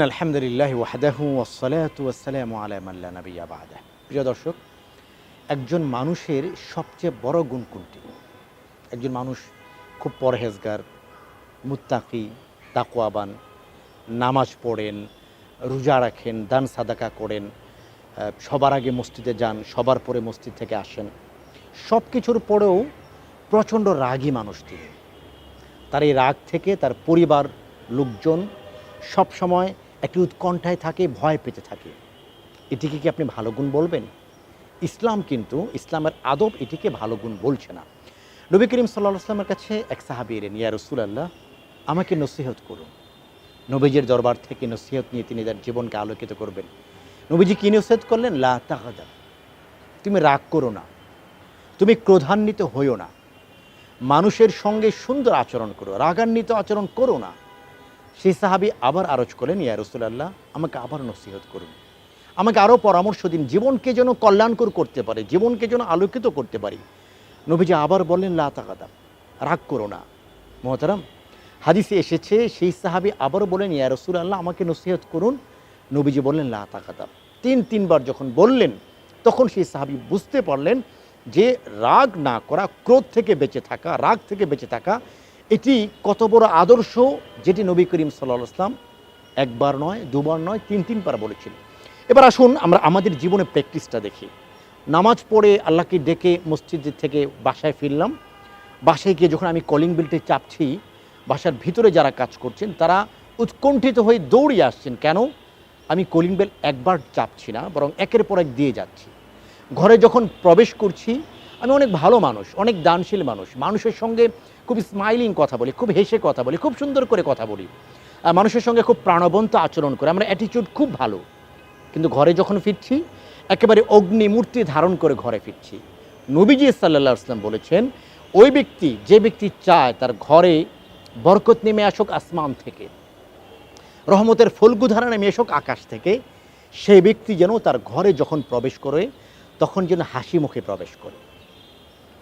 In আলহামদুলিল্লাহ ওয়াহদাহু ওয়াসসালাতু ওয়াসসালামু আলা মান লা প্রিয় দর্শক, একজন মানুষের সবচেয়ে বড় গুণ কোনটি? একজন মানুষ খুব পরহেজগার, মুত্তাকি, তাকওয়াবান, নামাজ পড়েন, রোজা রাখেন, দান সাদাকা করেন সবার আগে মসজিদে যান, সবার পরে মসজিদ থেকে আসেন। সব কিছুর পরেও প্রচণ্ড রাগী মানুষ তিনি। তার এই রাগ থেকে তার পরিবার, লোকজন সব সময় একটি উৎকণ্ঠায় থাকে, ভয় পেতে থাকে। এটিকে কি আপনি ভালো গুণ বলবেন? ইসলাম কিন্তু, ইসলামের আদব এটিকে ভালো গুণ বলছে না। নবী করিম সাল্লাহ আসলামের কাছে এক সাহাবি এলেন, ইয়া রসুলাল্লাহ, আমাকে নসিহত করুন। নবীজের দরবার থেকে নসিহত নিয়ে তিনি তার জীবনকে আলোকিত করবেন। নবীজি কী নসিহত করলেন? লা তাহাদা তুমি রাগ করো না। তুমি ক্রোধান্বিত হইও না। মানুষের সঙ্গে সুন্দর আচরণ করো, রাগান্বিত আচরণ করো না। সেই সাহাবি আবার আরজ করলেন, ইয়া রসুলাল্লাহ, আমাকে আবার নসিহত করুন। আমাকে আরও পরামর্শ দিন, জীবনকে যেন কল্যাণকর করতে পারে, জীবনকে যেন আলোকিত করতে পারি। নবীজি আবার বললেন, লা তাকাদাম রাগ করো না। মহতারাম, হাদিসে এসেছে, সেই সাহাবি আবারও বলেন ইয়া রসুল আল্লাহ আমাকে নসিহত করুন। নবীজি বললেন, লা তাকাদাম তিন, তিনবার যখন বললেন, তখন সেই সাহাবি বুঝতে পারলেন যে রাগ না করা, ক্রোধ থেকে বেঁচে থাকা, রাগ থেকে বেঁচে থাকা এটি কত বড় আদর্শ যেটি নবী করিম সাল্লাহ আসলাম একবার নয়, দুবার নয়, তিন, তিনবার বলেছিলেন। এবার আসুন আমরা আমাদের জীবনে প্র্যাকটিসটা দেখি। নামাজ পড়ে আল্লাহকে ডেকে মসজিদ থেকে বাসায় ফিরলাম। বাসায় গিয়ে যখন আমি কলিং বিলটি চাপছি, বাসার ভিতরে যারা কাজ করছেন, তারা উৎকণ্ঠিত হয়ে দৌড়িয়ে আসছেন, কেন? আমি কলিং বেল একবার চাপছি না, বরং একের পর এক দিয়ে যাচ্ছি। ঘরে যখন প্রবেশ করছি আমি অনেক ভালো মানুষ, অনেক দানশীল মানুষ। মানুষের সঙ্গে খুব স্মাইলিং কথা বলি, খুব হেসে কথা বলি, খুব সুন্দর করে কথা বলি। মানুষের সঙ্গে খুব প্রাণবন্ত আচরণ করে, আমার অ্যাটিটিউড খুব ভালো। কিন্তু ঘরে যখন ফিরছি, একেবারে অগ্নি মূর্তি ধারণ করে ঘরে ফিরছি। নবীজি সাল্লাহ আসলাম বলেছেন, ওই ব্যক্তি, যে ব্যক্তি চায় তার ঘরে বরকত নেমে আসুক আসমান থেকে, রহমতের ফলগুধারা নেমে আসুক আকাশ থেকে, সেই ব্যক্তি যেন তার ঘরে যখন প্রবেশ করে, তখন যেন হাসি মুখে প্রবেশ করে।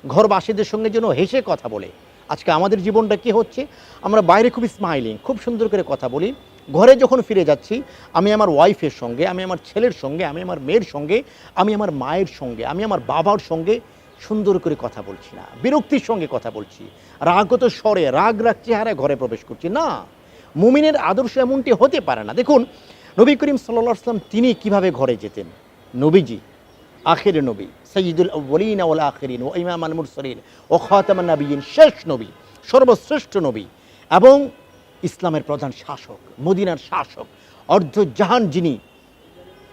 ঘরবাসীদের সঙ্গে যেন হেসে কথা বলে। আজকে আমাদের জীবনটা কি হচ্ছে? আমরা বাইরে খুব স্মাইলিং খুব সুন্দর করে কথা বলি। ঘরে যখন ফিরে যাচ্ছি, আমি আমার ওয়াইফের সঙ্গে, আমি আমার ছেলের সঙ্গে, আমি আমার মেয়ের সঙ্গে, আমি আমার মায়ের সঙ্গে, আমি আমার বাবার সঙ্গে সুন্দর করে কথা বলছি না। বিরক্তির সঙ্গে কথা বলছি। রাগত স্বরে রাগ রাগ চেহারায় ঘরে প্রবেশ করছি। না, মুমিনের আদর্শ এমনটি হতে পারে না। দেখুন, নবী করিম সাল্লা আসলাম তিনি কীভাবে ঘরে যেতেন? নবীজি আখের নবী সঈদুল আউ্বলিন ওয়াল আখেরিন ও ইমাম আল মুরসলিন ও খাতামান নবীন শেষ নবী, সর্বশ্রেষ্ঠ নবী এবং ইসলামের প্রধান শাসক, মদিনার শাসক অর্ধ জাহান যিনি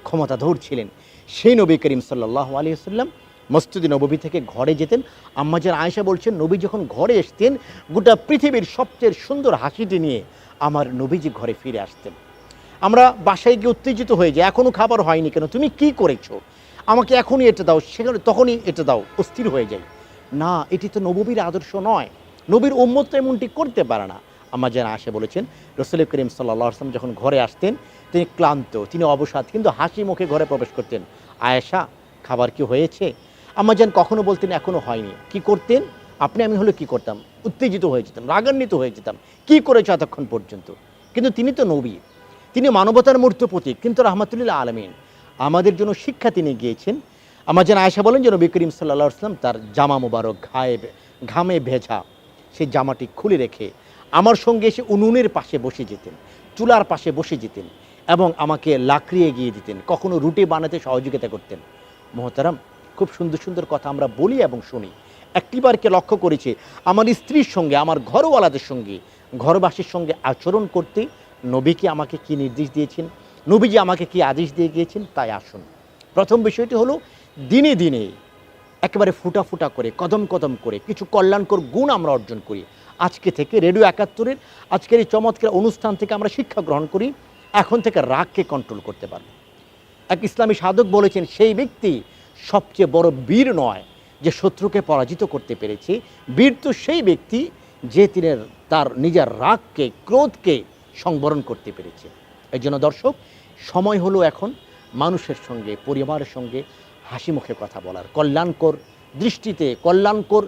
ক্ষমতা ছিলেন, সেই নবী করিম সাল্লাহ আলিয়াল্লাম মসজিদ নবী থেকে ঘরে যেতেন। আম্মাজার আয়েশা বলছেন, নবী যখন ঘরে আসতেন গোটা পৃথিবীর সবচেয়ে সুন্দর হাসিটি নিয়ে আমার নবীজি ঘরে ফিরে আসতেন। আমরা বাসায় গিয়ে উত্তেজিত হয়ে যাই এখনও খাবার হয়নি কেন? তুমি কি করেছ? আমাকে এখনই এটা দাও, সেখানে তখনই এটা দাও অস্থির হয়ে যাই না, এটি তো নবীর আদর্শ নয়। নবীর উম্মত এমনটি করতে পারে না। আমার যেন আসে বলেছেন, রসুল করিম সাল্লা আসলাম যখন ঘরে আসতেন, তিনি ক্লান্ত, তিনি অবসাদ, কিন্তু হাসি মুখে ঘরে প্রবেশ করতেন। আয়েশা, খাবার কি হয়েছে? আমার যেন কখনো বলতেন এখনও হয়নি। কি করতেন? আপনি, আমি হলে কি করতাম? উত্তেজিত হয়ে যেতাম, রাগান্বিত হয়ে যেতাম। কী করেছ এতক্ষণ পর্যন্ত? কিন্তু তিনি তো নবী। তিনি মানবতার মূর্ত প্রতীক, কিন্তু রহমতুল্লাহ আলমিন। আমাদের জন্য শিক্ষা তিনি গিয়েছেন। আমার যেন আয়সা বলেন যে নবী করিম সাল্লা আসলাম তার জামা মোবারক ঘায়ে ঘামে ভেজা সেই জামাটি খুলে রেখে আমার সঙ্গে এসে উনুনের পাশে বসে যেতেন, চুলার পাশে বসে যেতেন এবং আমাকে লাকড়ি এগিয়ে দিতেন, কখনো রুটি বানাতে সহযোগিতা করতেন। মোহতারাম, খুব সুন্দর সুন্দর কথা আমরা বলি এবং শুনি। একটিবারকে লক্ষ্য করেছে, আমার স্ত্রীর সঙ্গে, আমার ঘরওয়ালাদের সঙ্গে, ঘরবাসীর সঙ্গে আচরণ করতে নবীকে আমাকে কি নির্দেশ দিয়েছেন? নবীজি আমাকে কি আদেশ দিয়ে গিয়েছেন? তাই আসুন। প্রথম বিষয়টি হলো, দিনে দিনে একেবারে ফুটা ফুটা করে, কদম কদম করে কিছু কল্যাণকর গুণ আমরা অর্জন করি। আজকে থেকে রেডিও একাত্তরের আজকের এই চমৎকার অনুষ্ঠান থেকে আমরা শিক্ষা গ্রহণ করি, এখন থেকে রাগকে কন্ট্রোল করতে পারব। এক ইসলামী সাধক বলেছেন, সেই ব্যক্তি সবচেয়ে বড় বীর নয় যে শত্রুকে পরাজিত করতে পেরেছে। বীর তো সেই ব্যক্তি যে তিনি তার নিজের রাগকে, ক্রোধকে সংবরণ করতে পেরেছে। এই জন্য দর্শক, সময় হলো এখন মানুষের সঙ্গে, পরিবারের সঙ্গে হাসি মুখে কথা বলার, কল্যাণকর দৃষ্টিতে, কল্যাণকর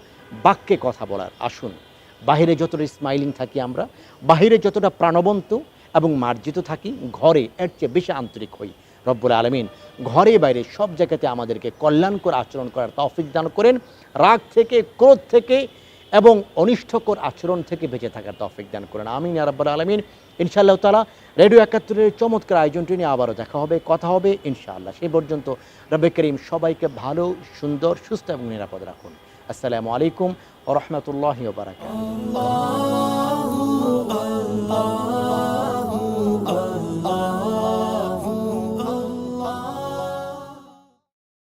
বাক্যে কথা বলার। আসুন, বাহিরে যতটা স্মাইলিং থাকি আমরা, বাহিরে যতটা প্রাণবন্ত এবং মার্জিত থাকি, ঘরে এর চেয়ে বেশি আন্তরিক হই। রব্বুল আলমিন, ঘরে বাইরে সব জায়গাতে আমাদেরকে কল্যাণকর আচরণ করার তৌফিক দান করেন, রাগ থেকে, ক্রোধ থেকে এবং অনিষ্টকর আচরণ থেকে বেঁচে থাকার তৌফিক দান করেন। আমিন রাব্বুল আলমিন। ইনশাআল্লাহ তালা রেডিও একাত্তরের চমৎকার আয়োজনটি নিয়ে আবারও দেখা হবে, কথা হবে, ইনশাআল্লাহ। সেই পর্যন্ত রবে করিম সবাইকে ভালো, সুন্দর, সুস্থ এবং নিরাপদ রাখুন। আসসালামু আলাইকুম ও রহমতুল্লাহ বারাকাত